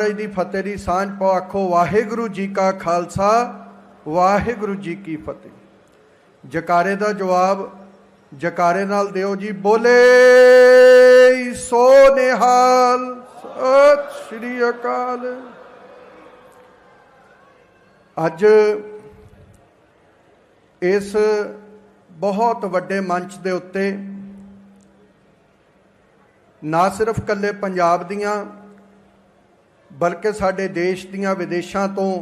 ਮਹਾਰਾਜ ਦੀ ਫਤਿਹ ਦੀ ਸਾਂਝ ਪਾਓ, ਆਖੋ, ਵਾਹਿਗੁਰੂ ਜੀ ਕਾ ਖਾਲਸਾ, ਵਾਹਿਗੁਰੂ ਜੀ ਕੀ ਫਤਿਹ। ਜਕਾਰੇ ਦਾ ਜਵਾਬ, ਜਕਾਰੇ ਨਾਲ ਦਿਓ ਜੀ, ਬੋਲੇ, ਸੋ ਨਿਹਾਲ, ਸਤਿ ਸ਼੍ਰੀ ਅਕਾਲ। ਅੱਜ ਇਸ ਬਹੁਤ ਵੱਡੇ ਮੰਚ ਦੇ ਉੱਤੇ ਨਾ ਸਿਰਫ ਕੱਲੇ ਪੰਜਾਬ ਦੀਆਂ ਬਲਕਿ ਸਾਡੇ ਦੇਸ਼ ਦੀਆਂ ਵਿਦੇਸ਼ਾਂ ਤੋਂ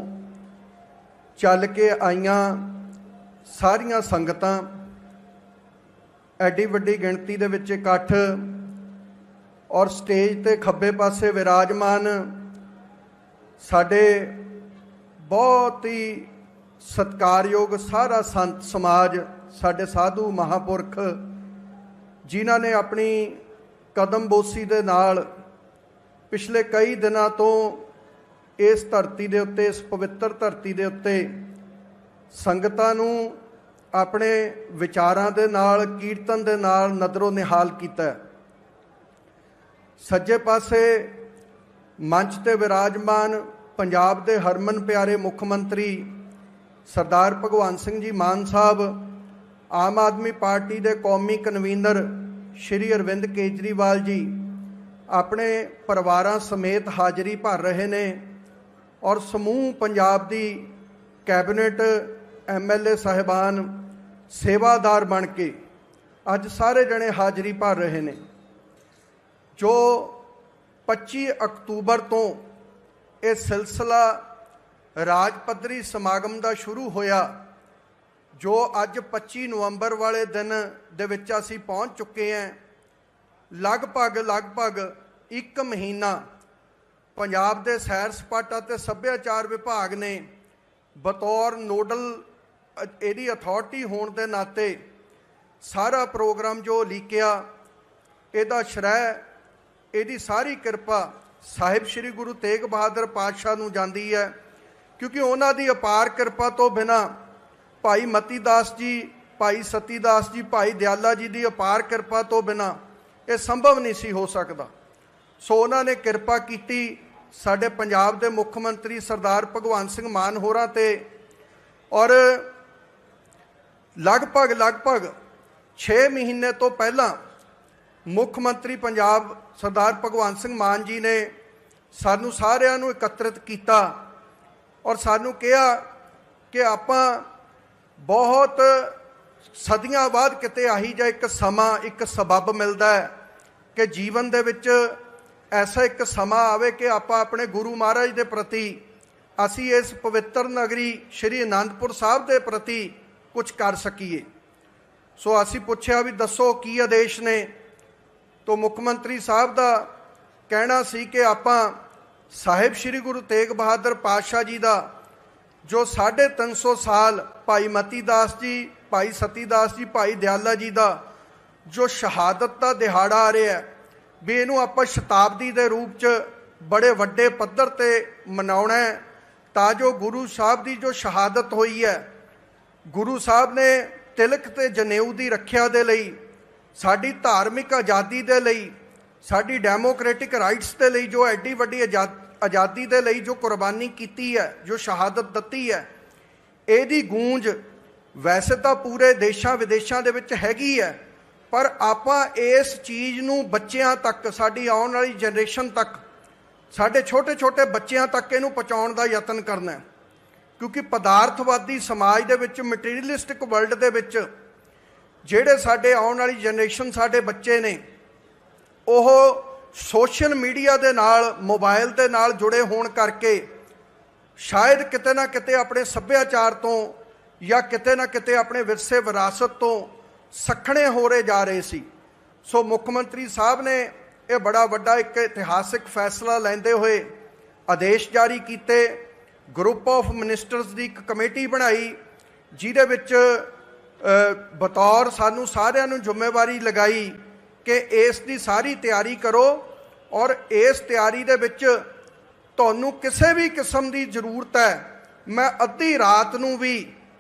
ਚੱਲ ਕੇ ਆਈਆਂ ਸਾਰੀਆਂ ਸੰਗਤਾਂ ਐਡੀ ਵੱਡੀ ਗਿਣਤੀ ਦੇ ਵਿੱਚ ਇਕੱਠ ਔਰ ਸਟੇਜ ਤੇ ਖੱਬੇ ਪਾਸੇ ਵਿਰਾਜਮਾਨ ਸਾਡੇ ਬਹੁਤ ਹੀ ਸਤਿਕਾਰਯੋਗ ਸਾਰਾ ਸੰਤ ਸਮਾਜ, ਸਾਡੇ ਸਾਧੂ ਮਹਾਪੁਰਖ, ਜਿਨ੍ਹਾਂ ਨੇ ਆਪਣੀ ਕਦਮ ਬੋਸੀ ਦੇ ਨਾਲ ਪਿਛਲੇ ਕਈ ਦਿਨਾਂ ਤੋਂ ਇਸ ਧਰਤੀ ਦੇ ਉੱਤੇ, ਇਸ ਪਵਿੱਤਰ ਧਰਤੀ ਦੇ ਉੱਤੇ ਸੰਗਤਾਂ ਨੂੰ ਆਪਣੇ ਵਿਚਾਰਾਂ ਦੇ ਨਾਲ, ਕੀਰਤਨ ਦੇ ਨਾਲ ਨਦਰੋ ਨਿਹਾਲ ਕੀਤਾ। ਸੱਜੇ ਪਾਸੇ ਮੰਚ ਤੇ ਵਿਰਾਜਮਾਨ ਪੰਜਾਬ ਦੇ ਹਰਮਨ ਪਿਆਰੇ ਮੁੱਖ ਮੰਤਰੀ ਸਰਦਾਰ ਭਗਵੰਤ ਸਿੰਘ ਜੀ ਮਾਨ ਸਾਹਿਬ, ਆਮ ਆਦਮੀ ਪਾਰਟੀ ਦੇ ਕੌਮੀ ਕਨਵੀਨਰ ਸ਼੍ਰੀ ਅਰਵਿੰਦ ਕੇਜਰੀਵਾਲ ਜੀ ਆਪਣੇ ਪਰਿਵਾਰਾਂ ਸਮੇਤ ਹਾਜ਼ਰੀ ਭਰ ਰਹੇ ਨੇ ਔਰ ਸਮੂਹ ਪੰਜਾਬ ਦੀ ਕੈਬਨਿਟ ਐਮਐਲਏ ਸਾਹਿਬਾਨ ਸੇਵਾਦਾਰ ਬਣ ਕੇ ਅੱਜ ਸਾਰੇ ਜਣੇ ਹਾਜ਼ਰੀ ਭਰ ਰਹੇ ਨੇ, ਜੋ 25 ਅਕਤੂਬਰ ਤੋਂ ਇਹ ਸਿਲਸਿਲਾ ਰਾਜ ਪੱਧਰੀ ਸਮਾਗਮ ਦਾ ਸ਼ੁਰੂ ਹੋਇਆ, ਜੋ ਅੱਜ 25 ਨਵੰਬਰ ਵਾਲੇ ਦਿਨ ਦੇ ਵਿੱਚ ਅਸੀਂ ਪਹੁੰਚ ਚੁੱਕੇ ਹਾਂ। ਲਗਭਗ ਲਗਭਗ 1 ਮਹੀਨਾ ਪੰਜਾਬ ਦੇ ਸੈਰ ਸਪਾਟਾ ਤੇ ਸੱਭਿਆਚਾਰ ਵਿਭਾਗ ਨੇ ਬਤੌਰ ਨੋਡਲ ਇਹਦੀ ਅਥਾਰਟੀ ਹੋਣ ਦੇ ਨਾਤੇ ਸਾਰਾ ਪ੍ਰੋਗਰਾਮ ਜੋ ਲੀਕਿਆ ਇਹਦਾ ਸ਼ਰੈ, ਇਹਦੀ ਸਾਰੀ ਕਿਰਪਾ ਸਾਹਿਬ ਸ੍ਰੀ ਗੁਰੂ ਤੇਗ ਬਹਾਦਰ ਪਾਤਸ਼ਾਹ ਨੂੰ ਜਾਂਦੀ ਹੈ, ਕਿਉਂਕਿ ਉਹਨਾਂ ਦੀ ਅਪਾਰ ਕਿਰਪਾ ਤੋਂ ਬਿਨਾ ਭਾਈ ਮਤੀ ਦਾਸ ਜੀ, ਭਾਈ ਸਤੀ ਦਾਸ ਜੀ, ਭਾਈ ਦਿਆਲਾ ਜੀ ਦੀ ਅਪਾਰ ਕਿਰਪਾ ਤੋਂ ਬਿਨਾ ਇਹ ਸੰਭਵ ਨਹੀਂ ਸੀ ਹੋ ਸਕਦਾ। ਸੋ ਉਹਨਾਂ ਨੇ ਕਿਰਪਾ ਕੀਤੀ ਸਾਡੇ ਪੰਜਾਬ ਦੇ ਮੁੱਖ ਮੰਤਰੀ ਸਰਦਾਰ ਭਗਵੰਤ ਸਿੰਘ ਮਾਨ ਹੋਰਾਂ ਤੇ ਔਰ ਲਗਭਗ ਲਗਭਗ 6 ਮਹੀਨੇ ਤੋਂ ਪਹਿਲਾਂ ਮੁੱਖ ਮੰਤਰੀ ਪੰਜਾਬ ਸਰਦਾਰ ਭਗਵੰਤ ਸਿੰਘ ਮਾਨ ਜੀ ਨੇ ਸਾਨੂੰ ਸਾਰਿਆਂ ਨੂੰ ਇਕੱਤਰਿਤ ਕੀਤਾ ਔਰ ਸਾਨੂੰ ਕਿਹਾ ਕਿ ਆਪਾਂ ਬਹੁਤ ਸਦੀਆਂ ਬਾਅਦ ਕਿਤੇ ਆਹੀ ਜਾਂ ਇੱਕ ਸਮਾਂ, ਇੱਕ ਸਬਬ ਮਿਲਦਾ ਹੈ। ਕਿ ਜੀਵਨ ਦੇ ਵਿੱਚ ਐਸਾ ਇੱਕ ਸਮਾਂ ਆਵੇ ਕਿ ਆਪਾਂ ਆਪਣੇ ਗੁਰੂ ਮਹਾਰਾਜ ਦੇ ਪ੍ਰਤੀ, ਅਸੀਂ ਇਸ ਪਵਿੱਤਰ ਨਗਰੀ ਸ਼੍ਰੀ ਅਨੰਦਪੁਰ ਸਾਹਿਬ ਦੇ ਪ੍ਰਤੀ ਕੁਝ ਕਰ ਸਕੀਏ। ਸੋ ਅਸੀਂ ਪੁੱਛਿਆ ਵੀ ਦੱਸੋ ਕੀ ਆਦੇਸ਼ ਨੇ? ਤੋ ਮੁੱਖ ਮੰਤਰੀ ਸਾਹਿਬ ਦਾ ਕਹਿਣਾ ਸੀ ਕਿ ਆਪਾਂ ਸਾਹਿਬ ਸ੍ਰੀ ਗੁਰੂ ਤੇਗ ਬਹਾਦਰ ਪਾਤਸ਼ਾਹ ਜੀ ਦਾ, ਜੋ 350 ਸਾਲ ਭਾਈ ਮਤੀ ਦਾਸ ਜੀ, ਭਾਈ ਸਤੀ ਦਾਸ ਜੀ, ਭਾਈ ਦਿਆਲਾ ਜੀ ਦਾ ਜੋ ਸ਼ਹਾਦਤ ਦਾ ਦਿਹਾੜਾ ਆ ਰਿਹਾ ਵੀ ਇਹਨੂੰ ਆਪਾਂ ਸ਼ਤਾਬਦੀ ਦੇ ਰੂਪ 'ਚ ਬੜੇ ਵੱਡੇ ਪੱਧਰ ਤੇ ਮਨਾਉਣਾ ਹੈ, ਤਾਂ ਜੋ ਗੁਰੂ ਸਾਹਿਬ ਦੀ ਜੋ ਸ਼ਹਾਦਤ ਹੋਈ ਹੈ, ਗੁਰੂ ਸਾਹਿਬ ਨੇ ਤਿਲਕ ਤੇ ਜਨੇਊ ਦੀ ਰੱਖਿਆ ਦੇ ਲਈ, ਸਾਡੀ ਧਾਰਮਿਕ ਆਜ਼ਾਦੀ ਦੇ ਲਈ, ਸਾਡੀ ਡੈਮੋਕ੍ਰੈਟਿਕ ਰਾਈਟਸ ਦੇ ਲਈ ਜੋ ਐਡੀ ਵੱਡੀ ਆਜ਼ਾ- ਆਜ਼ਾਦੀ ਦੇ ਲਈ ਜੋ ਕੁਰਬਾਨੀ ਕੀਤੀ ਹੈ, ਜੋ ਸ਼ਹਾਦਤ ਦਿੱਤੀ ਹੈ, ਇਹਦੀ ਗੂੰਜ ਵੈਸੇ ਤਾਂ ਪੂਰੇ ਦੇਸ਼ਾਂ ਵਿਦੇਸ਼ਾਂ ਦੇ ਵਿੱਚ ਹੈਗੀ ਹੈ ਪਰ ਆਪਾਂ ਇਸ ਚੀਜ਼ ਨੂੰ ਬੱਚਿਆਂ ਤੱਕ, ਸਾਡੀ ਆਉਣ ਵਾਲੀ ਜਨਰੇਸ਼ਨ ਤੱਕ, ਸਾਡੇ ਛੋਟੇ-ਛੋਟੇ ਬੱਚਿਆਂ ਤੱਕ ਇਹਨੂੰ ਪਹੁੰਚਾਉਣ ਦਾ ਯਤਨ ਕਰਨਾ ਹੈ। ਕਿਉਂਕਿ ਪਦਾਰਥਵਾਦੀ ਸਮਾਜ ਦੇ ਵਿੱਚ ਮਟੀਰੀਅਲਿਸਟਿਕ ਵਰਲਡ ਦੇ ਵਿੱਚ ਜਿਹੜੇ ਸਾਡੇ ਆਉਣ ਵਾਲੀ ਜਨਰੇਸ਼ਨ ਸਾਡੇ ਬੱਚੇ ਨੇ, ਉਹ ਸੋਸ਼ਲ ਮੀਡੀਆ ਦੇ ਨਾਲ ਮੋਬਾਈਲ ਦੇ ਨਾਲ ਜੁੜੇ ਹੋਣ ਕਰਕੇ ਸ਼ਾਇਦ ਕਿਤੇ ਨਾ ਕਿਤੇ ਆਪਣੇ ਸੱਭਿਆਚਾਰ ਤੋਂ ਜਾਂ ਕਿਤੇ ਨਾ ਕਿਤੇ ਆਪਣੇ ਵਿਰਸੇ ਵਿਰਾਸਤ ਤੋਂ ਸਖਣੇ ਹੋ ਰਹੇ ਜਾ ਰਹੇ ਸੀ। ਸੋ ਮੁੱਖ ਮੰਤਰੀ ਸਾਹਿਬ ਨੇ ਇਹ ਬੜਾ ਵੱਡਾ ਇੱਕ ਇਤਿਹਾਸਿਕ ਫੈਸਲਾ ਲੈਂਦੇ ਹੋਏ ਆਦੇਸ਼ ਜਾਰੀ ਕੀਤੇ। ਗਰੁੱਪ ਆਫ ਮਿਨਿਸਟਰਸ ਦੀ ਇੱਕ ਕਮੇਟੀ ਬਣਾਈ, ਜਿਹਦੇ ਵਿੱਚ ਬਤੌਰ ਸਾਨੂੰ ਸਾਰਿਆਂ ਨੂੰ ਜ਼ਿੰਮੇਵਾਰੀ ਲਗਾਈ ਕਿ ਇਸ ਦੀ ਸਾਰੀ ਤਿਆਰੀ ਕਰੋ ਔਰ ਇਸ ਤਿਆਰੀ ਦੇ ਵਿੱਚ ਤੁਹਾਨੂੰ ਕਿਸੇ ਵੀ ਕਿਸਮ ਦੀ ਜ਼ਰੂਰਤ ਹੈ। ਮੈਂ ਅੱਧੀ ਰਾਤ ਨੂੰ ਵੀ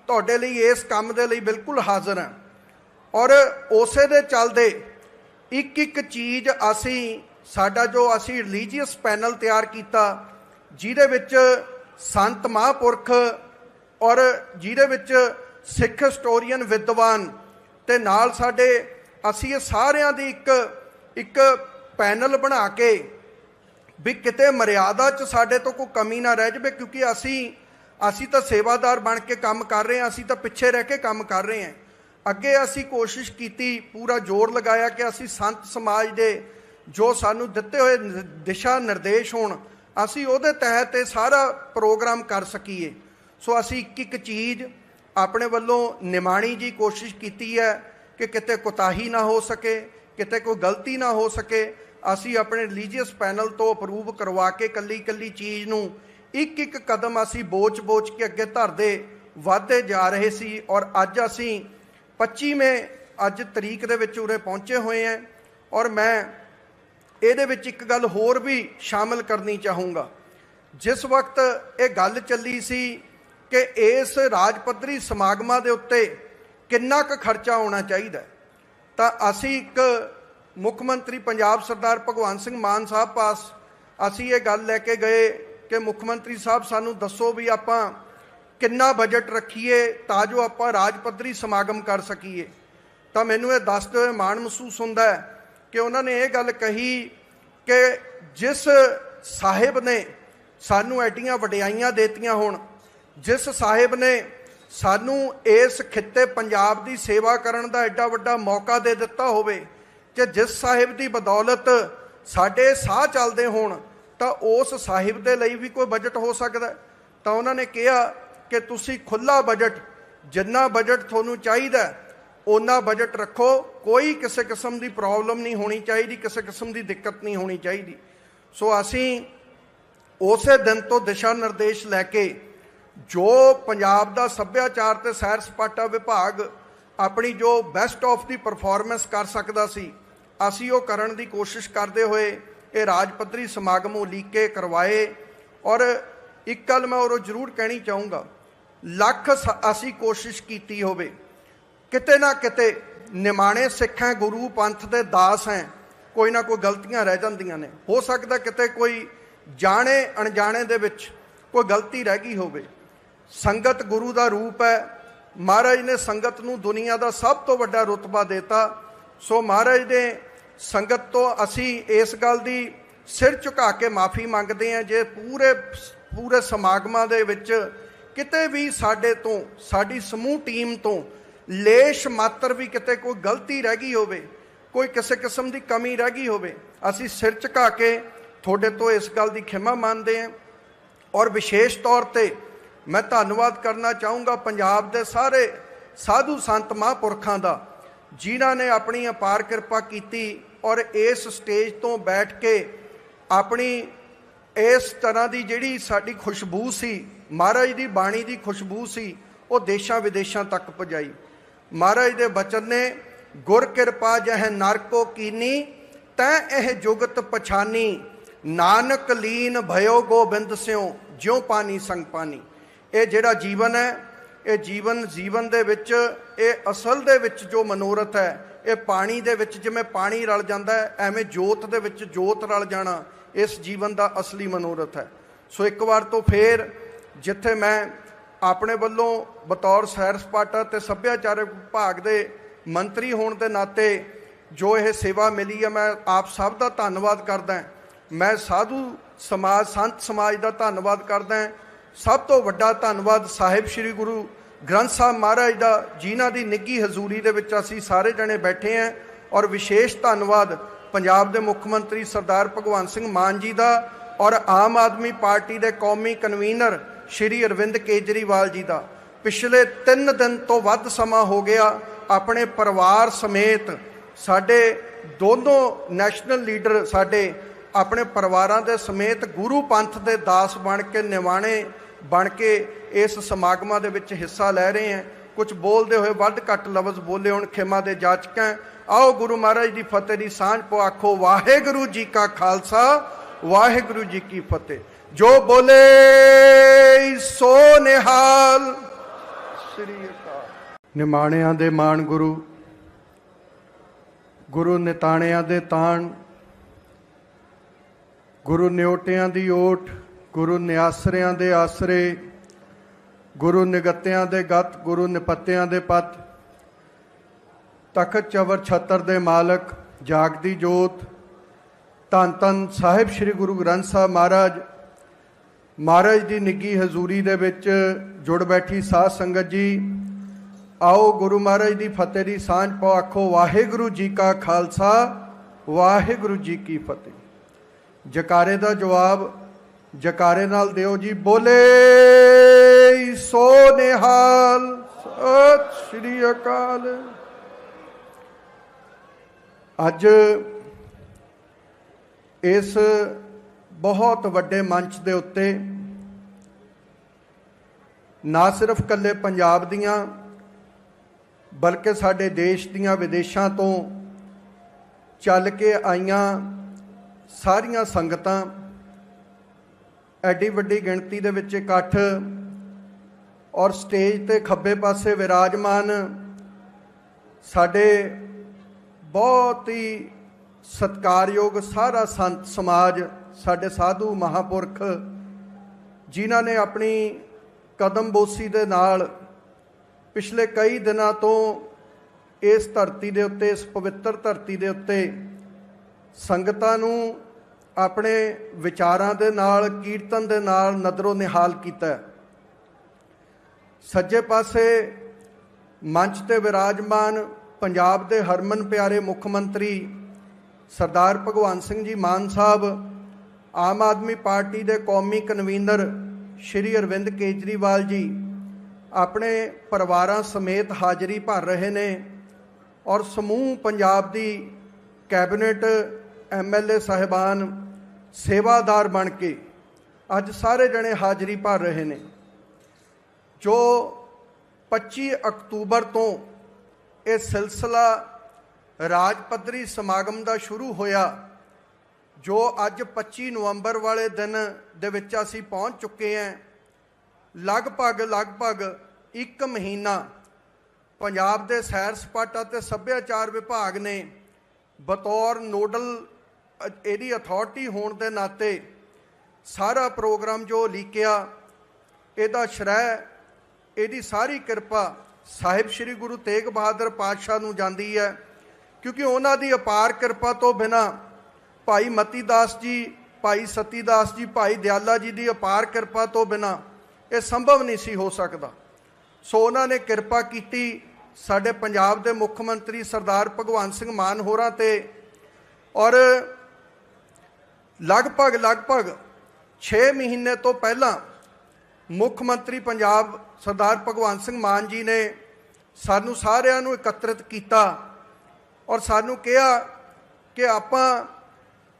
ਤੁਹਾਡੇ ਲਈ ਇਸ ਕੰਮ ਦੇ ਲਈ ਬਿਲਕੁਲ ਹਾਜ਼ਰ ਹਾਂ। ਔਰ ਉਸੇ ਦੇ ਚੱਲਦੇ ਇੱਕ ਇੱਕ ਚੀਜ਼ ਅਸੀਂ, ਸਾਡਾ ਜੋ ਅਸੀਂ ਰਿਲੀਜੀਅਸ ਪੈਨਲ ਤਿਆਰ ਕੀਤਾ, ਜਿਹਦੇ ਵਿੱਚ ਸੰਤ ਮਹਾਂਪੁਰਖ ਔਰ ਜਿਹਦੇ ਵਿੱਚ ਸਿੱਖ ਹਿਸਟੋਰੀਅਨ ਵਿਦਵਾਨ ਤੇ ਨਾਲ ਸਾਡੇ ਅਸੀਂ ਇਹ ਸਾਰਿਆਂ ਦੀ ਇੱਕ ਇੱਕ ਪੈਨਲ ਬਣਾ ਕੇ ਵੀ ਕਿਤੇ ਮਰਿਆਦਾ 'ਚ ਸਾਡੇ ਤੋਂ ਕੋਈ ਕਮੀ ਨਾ ਰਹਿ ਜਾਵੇ, ਕਿਉਂਕਿ ਅਸੀਂ ਅਸੀਂ ਤਾਂ ਸੇਵਾਦਾਰ ਬਣ ਕੇ ਕੰਮ ਕਰ ਰਹੇ ਹਾਂ, ਅਸੀਂ ਤਾਂ ਪਿੱਛੇ ਰਹਿ ਕੇ ਕੰਮ ਕਰ ਰਹੇ ਹਾਂ। ਅੱਗੇ ਅਸੀਂ ਕੋਸ਼ਿਸ਼ ਕੀਤੀ, ਪੂਰਾ ਜ਼ੋਰ ਲਗਾਇਆ ਕਿ ਅਸੀਂ ਸੰਤ ਸਮਾਜ ਦੇ ਜੋ ਸਾਨੂੰ ਦਿੱਤੇ ਹੋਏ ਦਿਸ਼ਾ ਨਿਰਦੇਸ਼ ਹੋਣ, ਅਸੀਂ ਉਹਦੇ ਤਹਿਤ ਇਹ ਸਾਰਾ ਪ੍ਰੋਗਰਾਮ ਕਰ ਸਕੀਏ। ਸੋ ਅਸੀਂ ਇੱਕ ਇੱਕ ਚੀਜ਼ ਆਪਣੇ ਵੱਲੋਂ ਨਿਮਾਣੀ ਜੀ ਕੋਸ਼ਿਸ਼ ਕੀਤੀ ਹੈ ਕਿ ਕਿਤੇ ਕੁਤਾਹੀ ਨਾ ਹੋ ਸਕੇ, ਕਿਤੇ ਕੋਈ ਗਲਤੀ ਨਾ ਹੋ ਸਕੇ। ਅਸੀਂ ਆਪਣੇ ਰਿਲੀਜੀਅਸ ਪੈਨਲ ਤੋਂ ਅਪਰੂਵ ਕਰਵਾ ਕੇ ਕੱਲੀ ਕੱਲੀ ਚੀਜ਼ ਨੂੰ ਇੱਕ ਇੱਕ ਕਦਮ ਅਸੀਂ ਬੋਚ-ਬੋਚ ਕੇ ਅੱਗੇ ਧਰਦੇ, ਵਧਦੇ ਜਾ ਰਹੇ ਸੀ ਔਰ ਅੱਜ ਅਸੀਂ 25ਵੇਂ ਅੱਜ ਤਰੀਕ ਦੇ ਵਿੱਚ ਉਰੇ ਪਹੁੰਚੇ ਹੋਏ ਹਾਂ ਔਰ ਮੈਂ ਇਹਦੇ ਵਿੱਚ ਇੱਕ ਗੱਲ ਹੋਰ ਵੀ ਸ਼ਾਮਲ ਕਰਨੀ ਚਾਹੂੰਗਾ। ਜਿਸ ਵਕਤ ਇਹ ਗੱਲ ਚੱਲੀ ਸੀ ਕਿ ਇਸ ਰਾਜ ਪੱਧਰੀ ਸਮਾਗਮਾਂ ਦੇ ਉੱਤੇ ਕਿੰਨਾ ਕੁ ਖਰਚਾ ਹੋਣਾ ਚਾਹੀਦਾ, ਤਾਂ ਅਸੀਂ ਇੱਕ ਮੁੱਖ ਮੰਤਰੀ ਪੰਜਾਬ ਸਰਦਾਰ ਭਗਵੰਤ ਸਿੰਘ ਮਾਨ ਸਾਹਿਬ ਪਾਸ ਅਸੀਂ ਇਹ ਗੱਲ ਲੈ ਕੇ ਗਏ ਕਿ ਮੁੱਖ ਮੰਤਰੀ ਸਾਹਿਬ ਸਾਨੂੰ ਦੱਸੋ ਵੀ ਆਪਾਂ ਕਿੰਨਾ ਬਜਟ ਰੱਖੀਏ ਤਾਂ ਜੋ ਆਪਾਂ ਰਾਜ ਪੱਧਰੀ ਸਮਾਗਮ ਕਰ ਸਕੀਏ। ਤਾਂ ਮੈਨੂੰ ਇਹ ਦੱਸਦੇ ਹੋਏ ਮਾਣ ਮਹਿਸੂਸ ਹੁੰਦਾ ਹੈ ਕਿ ਉਹਨਾਂ ਨੇ ਇਹ ਗੱਲ ਕਹੀ ਕਿ ਜਿਸ ਸਾਹਿਬ ਨੇ ਸਾਨੂੰ ਐਡੀਆਂ ਵਡਿਆਈਆਂ ਦੇਤੀਆਂ ਹੋਣ, ਜਿਸ ਸਾਹਿਬ ਨੇ ਸਾਨੂੰ ਇਸ ਖਿੱਤੇ ਪੰਜਾਬ ਦੀ ਸੇਵਾ ਕਰਨ ਦਾ ਐਡਾ ਵੱਡਾ ਮੌਕਾ ਦੇ ਦਿੱਤਾ ਹੋਵੇ ਕਿ ਜਿਸ ਸਾਹਿਬ ਦੀ ਬਦੌਲਤ ਸਾਡੇ ਸਾਹ ਚੱਲਦੇ ਹੋਣ, ਤਾਂ ਉਸ ਸਾਹਿਬ ਦੇ ਲਈ ਵੀ ਕੋਈ ਬਜਟ ਹੋ ਸਕਦਾ ਤਾਂ ਉਹਨਾਂ ਨੇ ਕਿਹਾ ਕਿ ਤੁਸੀਂ ਖੁੱਲਾ ਬਜਟ ਜਿੰਨਾ ਬਜਟ ਤੁਹਾਨੂੰ ਚਾਹੀਦਾ ਹੈ, ਉਹਨਾਂ ਬਜਟ ਰੱਖੋ। ਕੋਈ ਕਿਸੇ ਕਿਸਮ ਦੀ ਪ੍ਰੋਬਲਮ ਨਹੀਂ ਹੋਣੀ ਚਾਹੀਦੀ ਕਿਸੇ ਕਿਸਮ ਦੀ ਦਿੱਕਤ ਨਹੀਂ ਹੋਣੀ ਚਾਹੀਦੀ। ਸੋ ਅਸੀਂ ਉਸੇ ਦਿਨ ਤੋਂ ਦਿਸ਼ਾ ਨਿਰਦੇਸ਼ ਲੈ ਕੇ ਜੋ ਪੰਜਾਬ ਦਾ ਸੱਭਿਆਚਾਰ ਤੇ ਸੈਰ ਸਪਾਟਾ ਵਿਭਾਗ ਆਪਣੀ ਜੋ ਬੈਸਟ ਆਫ ਦੀ ਪਰਫਾਰਮੈਂਸ ਕਰ ਸਕਦਾ ਸੀ ਅਸੀਂ ਉਹ ਕਰਨ ਦੀ ਕੋਸ਼ਿਸ਼ ਕਰਦੇ ਹੋਏ ਇਹ ਰਾਜ ਪੱਧਰੀ ਸਮਾਗਮ ਉਲੀਕੇ ਕਰਵਾਏ। ਔਰ ਇੱਕ ਗੱਲ ਮੈਂ ਉਹ ਜ਼ਰੂਰ ਕਹਿਣੀ ਚਾਹੂੰਗਾ। ਲੱਖ ਸ- ਅਸੀਂ ਕੋਸ਼ਿਸ਼ ਕੀਤੀ ਹੋਵੇ। ਕਿਤੇ ਨਾ ਕਿਤੇ ਨਿਮਾਣੇ ਸਿੱਖ ਹੈ, ਗੁਰੂ ਪੰਥ ਦੇ ਦਾਸ ਹੈ, ਕੋਈ ਨਾ ਕੋਈ ਗਲਤੀਆਂ ਰਹਿ ਜਾਂਦੀਆਂ ਨੇ। ਹੋ ਸਕਦਾ ਕਿਤੇ ਕੋਈ ਜਾਣੇ, ਅਣਜਾਣੇ ਦੇ ਵਿੱਚ ਕੋਈ ਗਲਤੀ ਰਹਿ ਗਈ ਹੋਵੇ। ਸੰਗਤ ਗੁਰੂ ਦਾ ਰੂਪ ਹੈ। ਮਹਾਰਾਜ ਨੇ ਸੰਗਤ ਨੂੰ ਦੁਨੀਆ ਦਾ ਸਭ ਤੋਂ ਵੱਡਾ ਰੁਤਬਾ ਦਿੱਤਾ। ਸੋ ਮਹਾਰਾਜ ਨੇ ਸੰਗਤ ਤੋਂ ਅਸੀਂ ਇਸ ਗੱਲ ਦੀ ਸਿਰ ਝੁਕਾ ਕੇ ਮਾਫੀ ਮੰਗਦੇ ਹਾਂ, ਜੇ ਪੂਰੇ ਪੂਰੇ ਸਮਾਗਮਾਂ ਦੇ ਵਿੱਚ ਕਿਤੇ ਵੀ ਸਾਡੇ ਤੋਂ, ਸਾਡੀ ਸਮੂਹ ਟੀਮ ਤੋਂ ਲੇਸ਼ ਮਾਤਰ ਵੀ ਕਿਤੇ ਕੋਈ ਗਲਤੀ ਰਹਿ ਗਈ ਹੋਵੇ, ਕੋਈ ਕਿਸੇ ਕਿਸਮ ਦੀ ਕਮੀ ਰਹਿ ਗਈ ਹੋਵੇ, ਅਸੀਂ ਸਿਰ ਝੁਕਾ ਕੇ ਤੁਹਾਡੇ ਤੋਂ ਇਸ ਗੱਲ ਦੀ ਖਿਮਾ ਮੰਨਦੇ ਹਾਂ। ਔਰ ਵਿਸ਼ੇਸ਼ ਤੌਰ ਤੇ ਮੈਂ ਧੰਨਵਾਦ ਕਰਨਾ ਚਾਹੂੰਗਾ ਪੰਜਾਬ ਦੇ ਸਾਰੇ ਸਾਧੂ ਸੰਤ ਮਹਾਂਪੁਰਖਾਂ ਦਾ, ਜਿਨ੍ਹਾਂ ਨੇ ਆਪਣੀ ਅਪਾਰ ਕਿਰਪਾ ਕੀਤੀ ਔਰ ਇਸ ਸਟੇਜ ਤੋਂ ਬੈਠ ਕੇ ਆਪਣੀ ਇਸ ਤਰ੍ਹਾਂ ਦੀ ਜਿਹੜੀ ਸਾਡੀ ਖੁਸ਼ਬੂ ਸੀ ਮਹਾਰਾਜ ਦੀ ਬਾਣੀ ਦੀ ਖੁਸ਼ਬੂ ਸੀ, ਉਹ ਦੇਸ਼ਾਂ ਵਿਦੇਸ਼ਾਂ ਤੱਕ ਪਹੁੰਚਾਈ ਮਹਾਰਾਜ ਦੇ ਬਚਨ ਨੇ, ਗੁਰ ਕਿਰਪਾ ਜਹ ਨਰਕੋ ਕੀਨੀ, ਤੈ ਇਹ ਜੁਗਤ ਪਛਾਨੀ। ਨਾਨਕ ਲੀਨ ਭਇਓ ਗੋਬਿੰਦ ਸਿਓ ਜਿਉ ਪਾਣੀ ਸੰਗ ਪਾਣੀ ਇਹ ਜਿਹੜਾ ਜੀਵਨ ਹੈ, ਇਹ ਜੀਵਨ ਜੀਵਨ ਦੇ ਵਿੱਚ, ਇਹ ਅਸਲ ਦੇ ਵਿੱਚ ਜੋ ਮਨੋਰਥ ਹੈ, ਇਹ ਪਾਣੀ ਦੇ ਵਿੱਚ ਜਿਵੇਂ ਪਾਣੀ ਰਲ ਜਾਂਦਾ ਹੈ, ਐਵੇਂ ਜੋਤ ਦੇ ਵਿੱਚ ਜੋਤ ਰਲ ਜਾਣਾ, ਇਸ ਜੀਵਨ ਦਾ ਅਸਲੀ ਮਨੋਰਥ ਹੈ। ਸੋ ਇੱਕ ਵਾਰ ਤੋਂ ਫੇਰ ਜਿੱਥੇ ਮੈਂ ਆਪਣੇ ਵੱਲੋਂ ਬਤੌਰ ਸੈਰ ਸਪਾਟਾ ਤੇ ਸੱਭਿਆਚਾਰਕ ਵਿਭਾਗ ਦੇ ਮੰਤਰੀ ਹੋਣ ਦੇ ਨਾਤੇ ਜੋ ਇਹ ਸੇਵਾ ਮਿਲੀ ਹੈ ਮੈਂ ਆਪ ਸਭ ਦਾ ਧੰਨਵਾਦ ਕਰਦਾ ਮੈਂ ਸਾਧੂ ਸਮਾਜ, ਸੰਤ ਸਮਾਜ ਦਾ ਧੰਨਵਾਦ ਕਰਦਾ ਸਭ ਤੋਂ ਵੱਡਾ ਧੰਨਵਾਦ ਸਾਹਿਬ ਸ੍ਰੀ ਗੁਰੂ ਗ੍ਰੰਥ ਸਾਹਿਬ ਮਹਾਰਾਜ ਦਾ, ਜਿਨ੍ਹਾਂ ਦੀ ਨਿੱਗੀ ਹਜ਼ੂਰੀ ਦੇ ਵਿੱਚ ਅਸੀਂ ਸਾਰੇ ਜਣੇ ਬੈਠੇ ਹਾਂ। ਔਰ ਵਿਸ਼ੇਸ਼ ਧੰਨਵਾਦ ਪੰਜਾਬ ਦੇ ਮੁੱਖ ਮੰਤਰੀ ਸਰਦਾਰ ਭਗਵੰਤ ਸਿੰਘ ਮਾਨ ਜੀ ਦਾ ਔਰ ਆਮ ਆਦਮੀ ਪਾਰਟੀ ਦੇ ਕੌਮੀ ਕਨਵੀਨਰ ਸ਼੍ਰੀ ਅਰਵਿੰਦ ਕੇਜਰੀਵਾਲ ਜੀ ਦਾ। ਪਿਛਲੇ 3 ਦਿਨ ਤੋਂ ਵੱਧ ਸਮਾਂ ਹੋ ਗਿਆ, ਆਪਣੇ ਪਰਿਵਾਰ ਸਮੇਤ ਸਾਡੇ ਦੋਨੋਂ ਨੈਸ਼ਨਲ ਲੀਡਰ ਸਾਡੇ ਆਪਣੇ ਪਰਿਵਾਰਾਂ ਦੇ ਸਮੇਤ ਗੁਰੂ ਪੰਥ ਦੇ ਦਾਸ ਬਣ ਕੇ, ਨਿਵਾਣੇ ਬਣ ਕੇ ਇਸ ਸਮਾਗਮਾਂ ਦੇ ਵਿੱਚ ਹਿੱਸਾ ਲੈ ਰਹੇ ਹੈ। ਕੁਝ ਬੋਲਦੇ ਹੋਏ ਵੱਧ ਘੱਟ ਲਫ਼ਜ਼ ਬੋਲੇ ਹੁਣ ਖਿਮਾ ਦੇ ਜਾਚਕਾਂ। ਆਓ ਗੁਰੂ ਮਹਾਰਾਜ ਦੀ ਫਤਿਹ ਦੀ ਸਾਂਝ ਪੋ ਆਖੋ, ਵਾਹਿਗੁਰੂ ਜੀ ਕਾ ਖਾਲਸਾ, ਵਾਹਿਗੁਰੂ ਜੀ ਕੀ ਫਤਿਹ। ਜੋ ਬੋਲੇ ਸੋ ਨਿਹਾਲ ਸ੍ਰੀ ਅਕਾਲ। ਨਿਮਾਣਿਆਂ ਦੇ ਮਾਣ ਗੁਰੂ ਗੁਰੂ ਨਿਤਾਣਿਆਂ ਦੇ ਤਾਣ, ਗੁਰੂ ਨਿਓਟਿਆਂ ਦੀ ਓਟ, ਗੁਰੂ ਨਿਆਸਰਿਆਂ ਦੇ ਆਸਰੇ, ਗੁਰੂ ਨਿਗਤਿਆਂ ਦੇ ਗਤ, ਗੁਰੂ ਨਿਪੱਤਿਆਂ ਦੇ ਪਤ, ਤਖਤ ਚਵਰ ਛਤਰ ਦੇ ਮਾਲਕ, ਜਾਗਦੀ ਜੋਤ, ਧੰਨ ਧੰਨ ਸਾਹਿਬ ਸ੍ਰੀ ਗੁਰੂ ਗ੍ਰੰਥ ਸਾਹਿਬ ਮਹਾਰਾਜ ਮਹਾਰਾਜ ਦੀ ਨਿੱਗੀ ਹਜ਼ੂਰੀ ਦੇ ਵਿੱਚ ਜੁੜ ਬੈਠੀ ਸਾਧ ਸੰਗਤ ਜੀ, ਆਓ ਗੁਰੂ ਮਹਾਰਾਜ ਦੀ ਫਤਿਹ ਦੀ ਸਾਂਝ ਪਾਓ, ਆਖੋ, ਵਾਹਿਗੁਰੂ ਜੀ ਕਾ ਖਾਲਸਾ, ਵਾਹਿਗੁਰੂ ਜੀ ਕੀ ਫਤਿਹ। ਜਕਾਰੇ ਦਾ ਜਵਾਬ, ਜਕਾਰੇ ਨਾਲ ਦਿਓ ਜੀ, ਬੋਲੇ ਸੋ ਨਿਹਾਲ, ਸਤਿ ਸ਼੍ਰੀ ਅਕਾਲ। ਅੱਜ ਇਸ ਬਹੁਤ ਵੱਡੇ ਮੰਚ ਦੇ ਉੱਤੇ ਨਾ ਸਿਰਫ ਕੱਲੇ ਪੰਜਾਬ ਦੀਆਂ, ਬਲਕਿ ਸਾਡੇ ਦੇਸ਼ ਦੀਆਂ ਵਿਦੇਸ਼ਾਂ ਤੋਂ ਚੱਲ ਕੇ ਆਈਆਂ ਸਾਰੀਆਂ ਸੰਗਤਾਂ ਐਡੀ ਵੱਡੀ ਗਿਣਤੀ ਦੇ ਵਿੱਚ ਇਕੱਠ ਔਰ ਸਟੇਜ ਤੇ ਖੱਬੇ ਪਾਸੇ ਵਿਰਾਜਮਾਨ ਸਾਡੇ ਬਹੁਤ ਹੀ ਸਤਿਕਾਰਯੋਗ ਸਾਰਾ ਸੰਤ ਸਮਾਜ ਸਾਡੇ ਸਾਧੂ ਮਹਾਪੁਰਖ, ਜਿਨ੍ਹਾਂ ਨੇ ਆਪਣੀ ਕਦਮ ਬੋਸੀ ਦੇ ਨਾਲ ਪਿਛਲੇ ਕਈ ਦਿਨਾਂ ਤੋਂ ਇਸ ਧਰਤੀ ਦੇ ਉੱਤੇ, ਇਸ ਪਵਿੱਤਰ ਧਰਤੀ ਦੇ ਉੱਤੇ ਸੰਗਤਾਂ ਨੂੰ ਆਪਣੇ ਵਿਚਾਰਾਂ ਦੇ ਨਾਲ, ਕੀਰਤਨ ਦੇ ਨਾਲ ਨਦਰੋ ਨਿਹਾਲ ਕੀਤਾ। ਸੱਜੇ ਪਾਸੇ ਮੰਚ ਤੇ ਵਿਰਾਜਮਾਨ ਪੰਜਾਬ ਦੇ ਹਰਮਨ ਪਿਆਰੇ ਮੁੱਖ ਮੰਤਰੀ ਸਰਦਾਰ ਭਗਵੰਤ ਸਿੰਘ ਜੀ ਮਾਨ ਸਾਹਿਬ ਆਮ ਆਦਮੀ ਪਾਰਟੀ ਦੇ ਕੌਮੀ ਕਨਵੀਨਰ ਸ਼੍ਰੀ ਅਰਵਿੰਦ ਕੇਜਰੀਵਾਲ ਜੀ ਆਪਣੇ ਪਰਿਵਾਰਾਂ ਸਮੇਤ ਹਾਜ਼ਰੀ ਭਰ ਰਹੇ ਨੇ ਔਰ ਸਮੂਹ ਪੰਜਾਬ ਦੀ ਕੈਬਨਿਟ ਐਮਐਲਏ ਸਾਹਿਬਾਨ ਸੇਵਾਦਾਰ ਬਣ ਕੇ ਅੱਜ ਸਾਰੇ ਜਣੇ ਹਾਜ਼ਰੀ ਭਰ ਰਹੇ ਨੇ, ਜੋ 25 ਅਕਤੂਬਰ ਤੋਂ ਇਹ ਸਿਲਸਿਲਾ ਰਾਜ ਪੱਧਰੀ ਸਮਾਗਮ ਦਾ ਸ਼ੁਰੂ ਹੋਇਆ ਜੋ ਅੱਜ 25 ਨਵੰਬਰ ਵਾਲੇ ਦਿਨ ਦੇ ਵਿੱਚ ਅਸੀਂ ਪਹੁੰਚ ਚੁੱਕੇ ਹਾਂ, ਲਗਭਗ ਲਗਭਗ 1 ਮਹੀਨਾ ਪੰਜਾਬ ਦੇ ਸੈਰ ਸਪਾਟਾ ਤੇ ਸੱਭਿਆਚਾਰ ਵਿਭਾਗ ਨੇ ਬਤੌਰ ਨੋਡਲ ਇਹਦੀ ਅਥਾਰਟੀ ਹੋਣ ਦੇ ਨਾਤੇ ਸਾਰਾ ਪ੍ਰੋਗਰਾਮ ਜੋ ਲੀਕਿਆ ਇਹਦਾ ਸ਼ਰੈ, ਇਹਦੀ ਸਾਰੀ ਕਿਰਪਾ ਸਾਹਿਬ ਸ੍ਰੀ ਗੁਰੂ ਤੇਗ ਬਹਾਦਰ ਪਾਤਸ਼ਾਹ ਨੂੰ ਜਾਂਦੀ ਹੈ, ਕਿਉਂਕਿ ਉਹਨਾਂ ਦੀ ਅਪਾਰ ਕਿਰਪਾ ਤੋਂ ਬਿਨਾ ਭਾਈ ਮਤੀ ਦਾਸ ਜੀ, ਭਾਈ ਸਤੀ ਦਾਸ ਜੀ, ਭਾਈ ਦਿਆਲਾ ਜੀ ਦੀ ਅਪਾਰ ਕਿਰਪਾ ਤੋਂ ਬਿਨਾ ਇਹ ਸੰਭਵ ਨਹੀਂ ਸੀ ਹੋ ਸਕਦਾ। ਸੋ ਉਹਨਾਂ ਨੇ ਕਿਰਪਾ ਕੀਤੀ ਸਾਡੇ ਪੰਜਾਬ ਦੇ ਮੁੱਖ ਮੰਤਰੀ ਸਰਦਾਰ ਭਗਵੰਤ ਸਿੰਘ ਮਾਨ ਹੋਰਾਂ ਤੇ ਔਰ ਲਗਭਗ ਲਗਭਗ 6 ਮਹੀਨੇ ਤੋਂ ਪਹਿਲਾਂ ਮੁੱਖ ਮੰਤਰੀ ਪੰਜਾਬ ਸਰਦਾਰ ਭਗਵੰਤ ਸਿੰਘ ਮਾਨ ਜੀ ਨੇ ਸਾਨੂੰ ਸਾਰਿਆਂ ਨੂੰ ਇਕੱਤਰਿਤ ਕੀਤਾ ਔਰ ਸਾਨੂੰ ਕਿਹਾ ਕਿ ਆਪਾਂ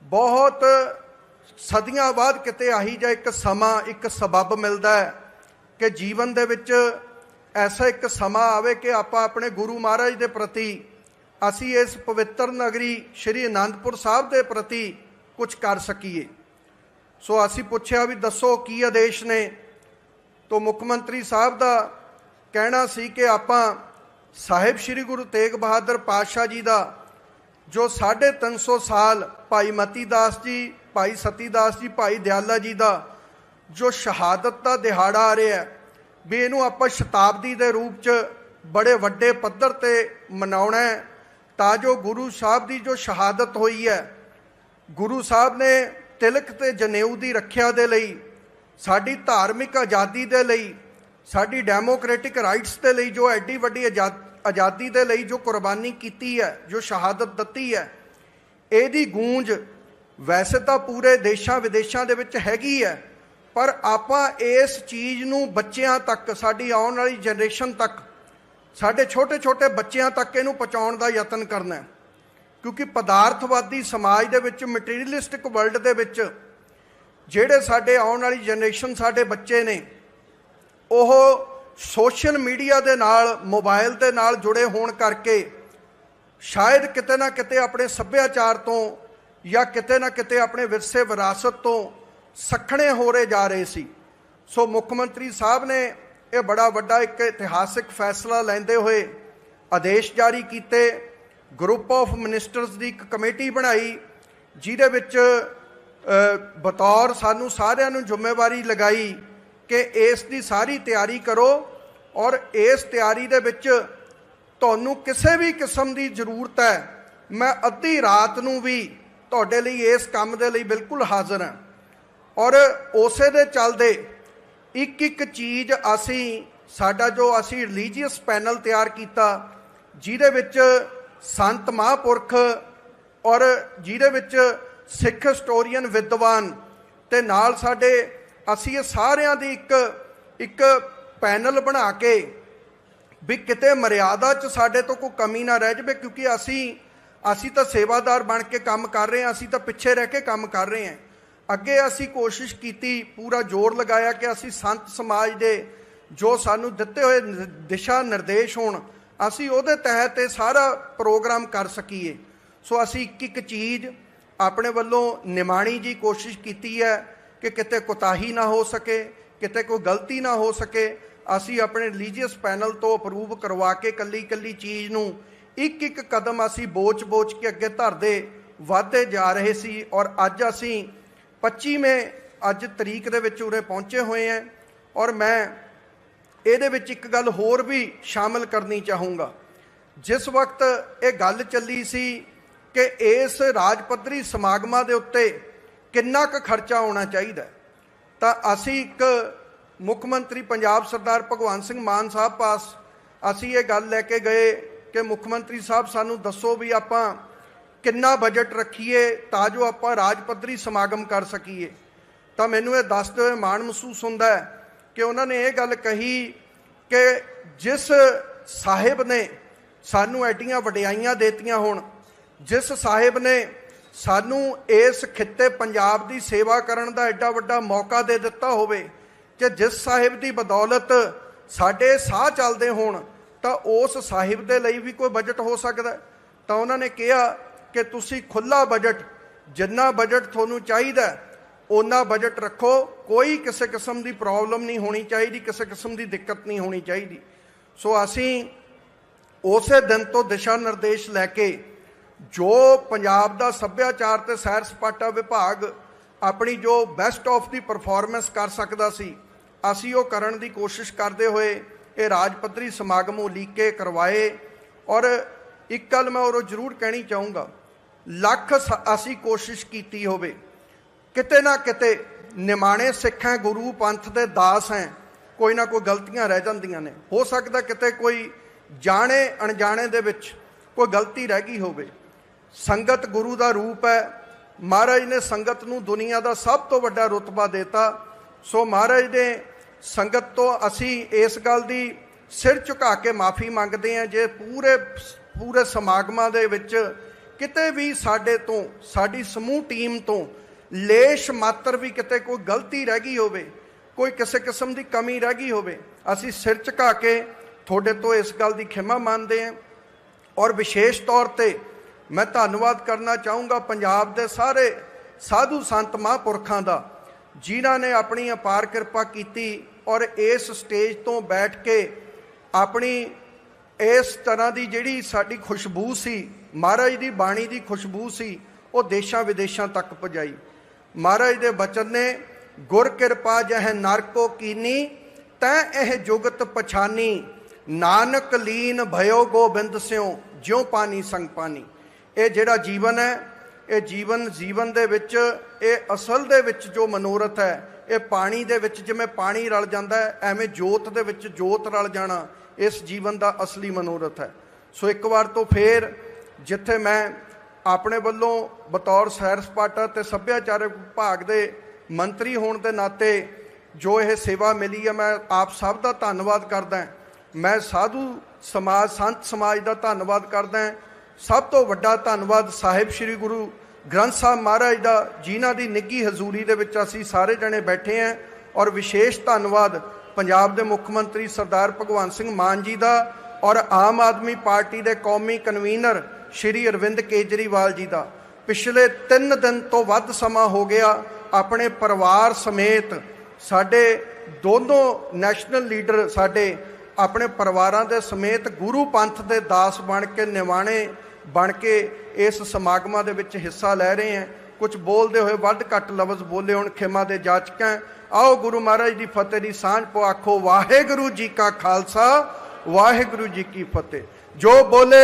ਬਹੁਤ ਸਦੀਆਂ ਬਾਅਦ ਕਿਤੇ ਆਹੀ ਜਾਂ ਇੱਕ ਸਮਾਂ, ਇੱਕ ਸਬਬ ਮਿਲਦਾ ਹੈ ਕਿ ਜੀਵਨ ਦੇ ਵਿੱਚ ਐਸਾ ਇੱਕ ਸਮਾਂ ਆਵੇ ਕਿ ਆਪਾਂ ਆਪਣੇ ਗੁਰੂ ਮਹਾਰਾਜ ਦੇ ਪ੍ਰਤੀ, ਅਸੀਂ ਇਸ ਪਵਿੱਤਰ ਨਗਰੀ ਸ਼੍ਰੀ ਅਨੰਦਪੁਰ ਸਾਹਿਬ ਦੇ ਪ੍ਰਤੀ ਕੁਝ ਕਰ ਸਕੀਏ। ਸੋ ਅਸੀਂ ਪੁੱਛਿਆ ਵੀ ਦੱਸੋ ਕੀ ਆਦੇਸ਼ ਨੇ? ਤੋ ਮੁੱਖ ਮੰਤਰੀ ਸਾਹਿਬ ਦਾ ਕਹਿਣਾ ਸੀ ਕਿ ਆਪਾਂ ਸਾਹਿਬ ਸ੍ਰੀ ਗੁਰੂ ਤੇਗ ਬਹਾਦਰ ਪਾਤਸ਼ਾਹ ਜੀ ਦਾ ਜੋ 350 ਸਾਲ ਭਾਈ ਮਤੀ ਦਾਸ ਜੀ, ਭਾਈ ਸਤੀ ਦਾਸ ਜੀ, ਭਾਈ ਦਿਆਲਾ ਜੀ ਦਾ ਜੋ ਸ਼ਹਾਦਤ ਦਾ ਦਿਹਾੜਾ ਆ ਰਿਹਾ ਵੀ ਇਹਨੂੰ ਆਪਾਂ ਸ਼ਤਾਬਦੀ ਦੇ ਰੂਪ 'ਚ ਬੜੇ ਵੱਡੇ ਪੱਧਰ ਤੇ ਮਨਾਉਣਾ ਹੈ, ਤਾਂ ਜੋ ਗੁਰੂ ਸਾਹਿਬ ਦੀ ਜੋ ਸ਼ਹਾਦਤ ਹੋਈ ਹੈ, ਗੁਰੂ ਸਾਹਿਬ ਨੇ ਤਿਲਕ ਤੇ ਜਨੇਊ ਦੀ ਰੱਖਿਆ ਦੇ ਲਈ, ਸਾਡੀ ਧਾਰਮਿਕ ਆਜ਼ਾਦੀ ਦੇ ਲਈ, ਸਾਡੀ ਡੈਮੋਕ੍ਰੈਟਿਕ ਰਾਈਟਸ ਦੇ ਲਈ ਜੋ ਐਡੀ ਵੱਡੀ ਆਜ਼ਾ- ਆਜ਼ਾਦੀ ਦੇ ਲਈ ਜੋ ਕੁਰਬਾਨੀ ਕੀਤੀ ਹੈ, ਜੋ ਸ਼ਹਾਦਤ ਦਿੱਤੀ ਹੈ, ਇਹਦੀ ਗੂੰਜ ਵੈਸੇ ਤਾਂ ਪੂਰੇ ਦੇਸ਼ਾਂ ਵਿਦੇਸ਼ਾਂ ਦੇ ਵਿੱਚ ਹੈਗੀ ਹੈ, ਪਰ ਆਪਾਂ ਇਸ ਚੀਜ਼ ਨੂੰ ਬੱਚਿਆਂ ਤੱਕ, ਸਾਡੀ ਆਉਣ ਵਾਲੀ ਜਨਰੇਸ਼ਨ ਤੱਕ, ਸਾਡੇ ਛੋਟੇ-ਛੋਟੇ ਬੱਚਿਆਂ ਤੱਕ ਇਹਨੂੰ ਪਹੁੰਚਾਉਣ ਦਾ ਯਤਨ ਕਰਨਾ ਹੈ। ਕਿਉਂਕਿ ਪਦਾਰਥਵਾਦੀ ਸਮਾਜ ਦੇ ਵਿੱਚ ਮਟੀਰੀਅਲਿਸਟਿਕ ਵਰਲਡ ਦੇ ਵਿੱਚ ਜਿਹੜੇ ਸਾਡੇ ਆਉਣ ਵਾਲੀ ਜਨਰੇਸ਼ਨ ਸਾਡੇ ਬੱਚੇ ਨੇ, ਉਹ ਸੋਸ਼ਲ ਮੀਡੀਆ ਦੇ ਨਾਲ, ਮੋਬਾਈਲ ਦੇ ਨਾਲ ਜੁੜੇ ਹੋਣ ਕਰਕੇ ਸ਼ਾਇਦ ਕਿਤੇ ਨਾ ਕਿਤੇ ਆਪਣੇ ਸੱਭਿਆਚਾਰ ਤੋਂ ਜਾਂ ਕਿਤੇ ਨਾ ਕਿਤੇ ਆਪਣੇ ਵਿਰਸੇ ਵਿਰਾਸਤ ਤੋਂ ਸਖਣੇ ਹੋ ਰਹੇ ਜਾ ਰਹੇ ਸੀ। ਸੋ ਮੁੱਖ ਮੰਤਰੀ ਸਾਹਿਬ ਨੇ ਇਹ ਬੜਾ ਵੱਡਾ ਇੱਕ ਇਤਿਹਾਸਿਕ ਫੈਸਲਾ ਲੈਂਦੇ ਹੋਏ ਆਦੇਸ਼ ਜਾਰੀ ਕੀਤੇ। ਗਰੁੱਪ ਆਫ ਮਿਨਿਸਟਰਸ ਦੀ ਇੱਕ ਕਮੇਟੀ ਬਣਾਈ, ਜਿਹਦੇ ਵਿੱਚ ਬਤੌਰ ਸਾਨੂੰ ਸਾਰਿਆਂ ਨੂੰ ਜ਼ਿੰਮੇਵਾਰੀ ਲਗਾਈ ਕਿ ਇਸ ਦੀ ਸਾਰੀ ਤਿਆਰੀ ਕਰੋ ਔਰ ਇਸ ਤਿਆਰੀ ਦੇ ਵਿੱਚ ਤੁਹਾਨੂੰ ਕਿਸੇ ਵੀ ਕਿਸਮ ਦੀ ਜ਼ਰੂਰਤ ਹੈ, ਮੈਂ ਅੱਧੀ ਰਾਤ ਨੂੰ ਵੀ ਤੁਹਾਡੇ ਲਈ ਇਸ ਕੰਮ ਦੇ ਲਈ ਬਿਲਕੁਲ ਹਾਜ਼ਰ ਹਾਂ। ਔਰ ਉਸੇ ਦੇ ਚੱਲਦੇ ਇੱਕ ਇੱਕ ਚੀਜ਼ ਅਸੀਂ, ਸਾਡਾ ਜੋ ਅਸੀਂ ਰਿਲੀਜੀਅਸ ਪੈਨਲ ਤਿਆਰ ਕੀਤਾ, ਜਿਹਦੇ ਵਿੱਚ ਸੰਤ ਮਹਾਂਪੁਰਖ ਔਰ ਜਿਹਦੇ ਵਿੱਚ ਸਿੱਖ ਹਿਸਟੋਰੀਅਨ ਵਿਦਵਾਨ ਤੇ ਨਾਲ ਸਾਡੇ ਅਸੀਂ ਇਹ ਸਾਰਿਆਂ ਦੀ ਇੱਕ ਇੱਕ ਪੈਨਲ ਬਣਾ ਕੇ ਵੀ ਕਿਤੇ ਮਰਿਆਦਾ 'ਚ ਸਾਡੇ ਤੋਂ ਕੋਈ ਕਮੀ ਨਾ ਰਹਿ ਜਾਵੇ, ਕਿਉਂਕਿ ਅਸੀਂ ਅਸੀਂ ਤਾਂ ਸੇਵਾਦਾਰ ਬਣ ਕੇ ਕੰਮ ਕਰ ਰਹੇ ਹਾਂ, ਅਸੀਂ ਤਾਂ ਪਿੱਛੇ ਰਹਿ ਕੇ ਕੰਮ ਕਰ ਰਹੇ ਹਾਂ। ਅੱਗੇ ਅਸੀਂ ਕੋਸ਼ਿਸ਼ ਕੀਤੀ, ਪੂਰਾ ਜ਼ੋਰ ਲਗਾਇਆ ਕਿ ਅਸੀਂ ਸੰਤ ਸਮਾਜ ਦੇ ਜੋ ਸਾਨੂੰ ਦਿੱਤੇ ਹੋਏ ਦਿਸ਼ਾ ਨਿਰਦੇਸ਼ ਹੋਣ, ਅਸੀਂ ਉਹਦੇ ਤਹਿਤ ਇਹ ਸਾਰਾ ਪ੍ਰੋਗਰਾਮ ਕਰ ਸਕੀਏ। ਸੋ ਅਸੀਂ ਇੱਕ ਇੱਕ ਚੀਜ਼ ਆਪਣੇ ਵੱਲੋਂ ਨਿਮਾਣੀ ਜੀ ਕੋਸ਼ਿਸ਼ ਕੀਤੀ ਹੈ ਕਿ ਕਿਤੇ ਕੁਤਾਹੀ ਨਾ ਹੋ ਸਕੇ, ਕਿਤੇ ਕੋਈ ਗਲਤੀ ਨਾ ਹੋ ਸਕੇ, ਅਸੀਂ ਆਪਣੇ ਰਿਲੀਜੀਅਸ ਪੈਨਲ ਤੋਂ ਅਪਰੂਵ ਕਰਵਾ ਕੇ ਕੱਲੀ ਕੱਲੀ ਚੀਜ਼ ਨੂੰ ਇੱਕ ਇੱਕ ਕਦਮ ਅਸੀਂ ਬੋਚ-ਬੋਚ ਕੇ ਅੱਗੇ ਧਰਦੇ ਵਧਦੇ ਜਾ ਰਹੇ ਸੀ ਔਰ ਅੱਜ ਅਸੀਂ 25ਵੇਂ ਅੱਜ ਤਰੀਕ ਦੇ ਵਿੱਚ ਉਰੇ ਪਹੁੰਚੇ ਹੋਏ ਹਾਂ ਔਰ ਮੈਂ ਇਹਦੇ ਵਿੱਚ ਇੱਕ ਗੱਲ ਹੋਰ ਵੀ ਸ਼ਾਮਲ ਕਰਨੀ ਚਾਹੂੰਗਾ। ਜਿਸ ਵਕਤ ਇਹ ਗੱਲ ਚੱਲੀ ਸੀ ਕਿ ਇਸ ਰਾਜ ਪੱਧਰੀ ਸਮਾਗਮਾਂ ਦੇ ਉੱਤੇ ਕਿੰਨਾ ਕੁ ਖਰਚਾ ਹੋਣਾ ਚਾਹੀਦਾ ਤਾਂ ਅਸੀਂ ਇੱਕ ਮੁੱਖ ਮੰਤਰੀ ਪੰਜਾਬ ਸਰਦਾਰ ਭਗਵੰਤ ਸਿੰਘ ਮਾਨ ਸਾਹਿਬ ਪਾਸ ਅਸੀਂ ਇਹ ਗੱਲ ਲੈ ਕੇ ਗਏ ਕਿ ਮੁੱਖ ਮੰਤਰੀ ਸਾਹਿਬ, ਸਾਨੂੰ ਦੱਸੋ ਵੀ ਆਪਾਂ ਕਿੰਨਾ ਬਜਟ ਰੱਖੀਏ ਤਾਂ ਜੋ ਆਪਾਂ ਰਾਜ ਪੱਧਰੀ ਸਮਾਗਮ ਕਰ ਸਕੀਏ। ਤਾਂ ਮੈਨੂੰ ਇਹ ਦੱਸਦੇ ਹੋਏ ਮਾਣ ਮਹਿਸੂਸ ਹੁੰਦਾ ਹੈ ਕਿ ਉਹਨਾਂ ਨੇ ਇਹ ਗੱਲ ਕਹੀ ਕਿ ਜਿਸ ਸਾਹਿਬ ਨੇ ਸਾਨੂੰ ਐਡੀਆਂ ਵਡਿਆਈਆਂ ਦੇਤੀਆਂ ਹੋਣ, ਜਿਸ ਸਾਹਿਬ ਨੇ ਸਾਨੂੰ ਇਸ ਖਿੱਤੇ ਪੰਜਾਬ ਦੀ ਸੇਵਾ ਕਰਨ ਦਾ ਐਡਾ ਵੱਡਾ ਮੌਕਾ ਦੇ ਦਿੱਤਾ ਹੋਵੇ ਕਿ ਜਿਸ ਸਾਹਿਬ ਦੀ ਬਦੌਲਤ ਸਾਡੇ ਸਾਹ ਚੱਲਦੇ ਹੋਣ ਤਾਂ ਉਸ ਸਾਹਿਬ ਦੇ ਲਈ ਵੀ ਕੋਈ ਬਜਟ ਹੋ ਸਕਦਾ। ਤਾਂ ਉਹਨਾਂ ਨੇ ਕਿਹਾ ਕਿ ਤੁਸੀਂ ਖੁੱਲਾ ਬਜਟ ਜਿੰਨਾ ਬਜਟ ਤੁਹਾਨੂੰ ਚਾਹੀਦਾ ਹੈ, ਬਜਟ ਰੱਖੋ। ਕੋਈ ਕਿਸੇ ਕਿਸਮ ਦੀ ਪ੍ਰੋਬਲਮ ਨਹੀਂ ਹੋਣੀ ਚਾਹੀਦੀ ਕਿਸੇ ਕਿਸਮ ਦੀ ਦਿੱਕਤ ਨਹੀਂ ਹੋਣੀ ਚਾਹੀਦੀ। ਸੋ ਅਸੀਂ ਉਸੇ ਦਿਨ ਤੋਂ ਦਿਸ਼ਾ ਨਿਰਦੇਸ਼ ਲੈ ਕੇ ਜੋ ਪੰਜਾਬ ਦਾ ਸੱਭਿਆਚਾਰ ਤੇ ਸੈਰ ਸਪਾਟਾ ਵਿਭਾਗ ਆਪਣੀ ਜੋ ਬੈਸਟ ਆਫ ਦੀ ਪਰਫਾਰਮੈਂਸ ਕਰ ਸਕਦਾ ਸੀ, ਅਸੀਂ ਉਹ ਕਰਨ ਦੀ ਕੋਸ਼ਿਸ਼ ਕਰਦੇ ਹੋਏ ਇਹ ਰਾਜ ਪੱਧਰੀ ਸਮਾਗਮ ਉਲੀਕੇ ਕਰਵਾਏ ਔਰ ਇੱਕ ਗੱਲ ਮੈਂ ਉਹ ਜ਼ਰੂਰ ਕਹਿਣੀ ਚਾਹੂੰਗਾ, ਲੱਖ ਸ- ਅਸੀਂ ਕੋਸ਼ਿਸ਼ ਕੀਤੀ ਹੋਵੇ, ਕਿਤੇ ਨਾ ਕਿਤੇ ਨਿਮਾਣੇ ਸਿੱਖ ਹੈ, ਗੁਰੂ ਪੰਥ ਦੇ ਦਾਸ ਹੈ, ਕੋਈ ਨਾ ਕੋਈ ਗਲਤੀਆਂ ਰਹਿ ਜਾਂਦੀਆਂ ਨੇ, ਹੋ ਸਕਦਾ ਕਿਤੇ ਕੋਈ ਜਾਣੇ ਅਣਜਾਣੇ ਦੇ ਵਿੱਚ ਕੋਈ ਗਲਤੀ ਰਹਿ ਗਈ ਹੋਵੇ। ਸੰਗਤ ਗੁਰੂ ਦਾ ਰੂਪ ਹੈ। ਮਹਾਰਾਜ ਨੇ ਸੰਗਤ ਨੂੰ ਦੁਨੀਆ ਦਾ ਸਭ ਤੋਂ ਵੱਡਾ ਰੁਤਬਾ ਦਿੱਤਾ। ਸੋ ਮਹਾਰਾਜ ਨੇ ਸੰਗਤ ਤੋਂ ਅਸੀਂ ਇਸ ਗੱਲ ਦੀ ਸਿਰ ਝੁਕਾ ਕੇ ਮਾਫੀ ਮੰਗਦੇ ਹਾਂ। ਜੇ ਪੂਰੇ ਪੂਰੇ ਸਮਾਗਮਾਂ ਦੇ ਵਿੱਚ ਕਿਤੇ ਵੀ ਸਾਡੇ ਤੋਂ, ਸਾਡੀ ਸਮੂਹ ਟੀਮ ਤੋਂ ਲੇਸ਼ ਮਾਤਰ ਵੀ ਕਿਤੇ ਕੋਈ ਗਲਤੀ ਰਹਿ ਗਈ ਹੋਵੇ, ਕੋਈ ਕਿਸੇ ਕਿਸਮ ਦੀ ਕਮੀ ਰਹਿ ਗਈ ਹੋਵੇ, ਅਸੀਂ ਸਿਰ ਝੁਕਾ ਕੇ ਤੁਹਾਡੇ ਤੋਂ ਇਸ ਗੱਲ ਦੀ ਖਿਮਾ ਮੰਨਦੇ ਹਾਂ। ਔਰ ਵਿਸ਼ੇਸ਼ ਤੌਰ ਤੇ ਮੈਂ ਧੰਨਵਾਦ ਕਰਨਾ ਚਾਹੂੰਗਾ ਪੰਜਾਬ ਦੇ ਸਾਰੇ ਸਾਧੂ ਸੰਤ ਮਹਾਂਪੁਰਖਾਂ ਦਾ, ਜਿਨ੍ਹਾਂ ਨੇ ਆਪਣੀ ਅਪਾਰ ਕਿਰਪਾ ਕੀਤੀ ਔਰ ਇਸ ਸਟੇਜ ਤੋਂ ਬੈਠ ਕੇ ਆਪਣੀ ਇਸ ਤਰ੍ਹਾਂ ਦੀ ਜਿਹੜੀ ਸਾਡੀ ਖੁਸ਼ਬੂ ਸੀ, ਮਹਾਰਾਜ ਦੀ ਬਾਣੀ ਦੀ ਖੁਸ਼ਬੂ ਸੀ, ਉਹ ਦੇਸ਼ਾਂ ਵਿਦੇਸ਼ਾਂ ਤੱਕ ਪਹੁੰਚਾਈ। ਮਹਾਰਾਜ ਦੇ ਬਚਨ ਨੇ, ਗੁਰ ਕਿਰਪਾ ਜਹ ਨਰਕੋ ਕੀਨੀ, ਤੈ ਇਹ ਜੁਗਤ ਪਛਾਨੀ, ਨਾਨਕ ਲੀਨ ਭਇਓ ਗੋਬਿੰਦ ਸਿਉ, ਜਿਉ ਪਾਨੀ ਸੰਗ ਪਾਣੀ ਇਹ ਜਿਹੜਾ ਜੀਵਨ ਹੈ, ਇਹ ਜੀਵਨ ਜੀਵਨ ਦੇ ਵਿੱਚ, ਇਹ ਅਸਲ ਦੇ ਵਿੱਚ ਜੋ ਮਨੋਰਥ ਹੈ, ਇਹ ਪਾਣੀ ਦੇ ਵਿੱਚ ਜਿਵੇਂ ਪਾਣੀ ਰਲ ਜਾਂਦਾ ਹੈ, ਐਵੇਂ ਜੋਤ ਦੇ ਵਿੱਚ ਜੋਤ ਰਲ ਜਾਣਾ ਇਸ ਜੀਵਨ ਦਾ ਅਸਲੀ ਮਨੋਰਥ ਹੈ। ਸੋ ਇੱਕ ਵਾਰ ਤੋਂ ਫੇਰ ਜਿੱਥੇ ਮੈਂ ਆਪਣੇ ਵੱਲੋਂ ਬਤੌਰ ਸੈਰ ਸਪਾਟਾ ਤੇ ਸੱਭਿਆਚਾਰਕ ਵਿਭਾਗ ਦੇ ਮੰਤਰੀ ਹੋਣ ਦੇ ਨਾਤੇ ਜੋ ਇਹ ਸੇਵਾ ਮਿਲੀ ਹੈ, ਮੈਂ ਆਪ ਸਭ ਦਾ ਧੰਨਵਾਦ ਕਰਦਾ ਮੈਂ ਸਾਧੂ ਸਮਾਜ, ਸੰਤ ਸਮਾਜ ਦਾ ਧੰਨਵਾਦ ਕਰਦਾ ਸਭ ਤੋਂ ਵੱਡਾ ਧੰਨਵਾਦ ਸਾਹਿਬ ਸ੍ਰੀ ਗੁਰੂ ਗ੍ਰੰਥ ਸਾਹਿਬ ਮਹਾਰਾਜ ਦਾ, ਜਿਨ੍ਹਾਂ ਦੀ ਨਿੱਗੀ ਹਜ਼ੂਰੀ ਦੇ ਵਿੱਚ ਅਸੀਂ ਸਾਰੇ ਜਣੇ ਬੈਠੇ ਹਾਂ ਔਰ ਵਿਸ਼ੇਸ਼ ਧੰਨਵਾਦ ਪੰਜਾਬ ਦੇ ਮੁੱਖ ਮੰਤਰੀ ਸਰਦਾਰ ਭਗਵੰਤ ਸਿੰਘ ਮਾਨ ਜੀ ਦਾ ਔਰ ਆਮ ਆਦਮੀ ਪਾਰਟੀ ਦੇ ਕੌਮੀ ਕਨਵੀਨਰ ਸ਼੍ਰੀ ਅਰਵਿੰਦ ਕੇਜਰੀਵਾਲ ਜੀ ਦਾ। ਪਿਛਲੇ 3 ਦਿਨ ਤੋਂ ਵੱਧ ਸਮਾਂ ਹੋ ਗਿਆ, ਆਪਣੇ ਪਰਿਵਾਰ ਸਮੇਤ ਸਾਡੇ ਦੋਨੋਂ ਨੈਸ਼ਨਲ ਲੀਡਰ ਸਾਡੇ ਆਪਣੇ ਪਰਿਵਾਰਾਂ ਦੇ ਸਮੇਤ ਗੁਰੂ ਪੰਥ ਦੇ ਦਾਸ ਬਣ ਕੇ ਨਿਵਾਣੇ ਬਣ ਕੇ ਇਸ ਸਮਾਗਮਾਂ ਦੇ ਵਿੱਚ ਹਿੱਸਾ ਲੈ ਰਹੇ ਹੈ। ਕੁਝ ਬੋਲਦੇ ਹੋਏ ਵੱਧ ਘੱਟ ਲਫ਼ਜ਼ ਬੋਲੇ ਹੁਣ, ਖਿਮਾ ਦੇ ਜਾਚਕਾਂ ਆਓ ਗੁਰੂ ਮਹਾਰਾਜ ਦੀ ਫਤਿਹ ਦੀ ਸਾਂਝ ਪੋ ਆਖੋ, ਵਾਹਿਗੁਰੂ ਜੀ ਕਾ ਖਾਲਸਾ, ਵਾਹਿਗੁਰੂ ਜੀ ਕੀ ਫਤਿਹ। ਜੋ ਬੋਲੇ,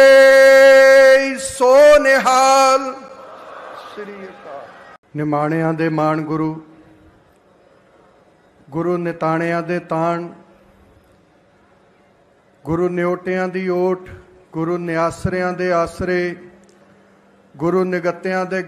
ਸੋ ਨਿਹਾਲ। ਸ੍ਰੀ ਅਕਾਲ। ਨਿਮਾਣਿਆਂ ਦੇ ਮਾਣ ਗੁਰੂ ਗੁਰੂ ਨਿਤਾਣਿਆਂ ਦੇ ਤਾਣ, ਗੁਰੂ ਨਿਉਟਿਆਂ ਦੀ ਓਟ ਗੁਰੂ ਨਿਆਸਰਿਆਂ ਦੇ ਆਸਰੇ ਗੁਰੂ ਨਿਗਤਿਆਂ ਦੇ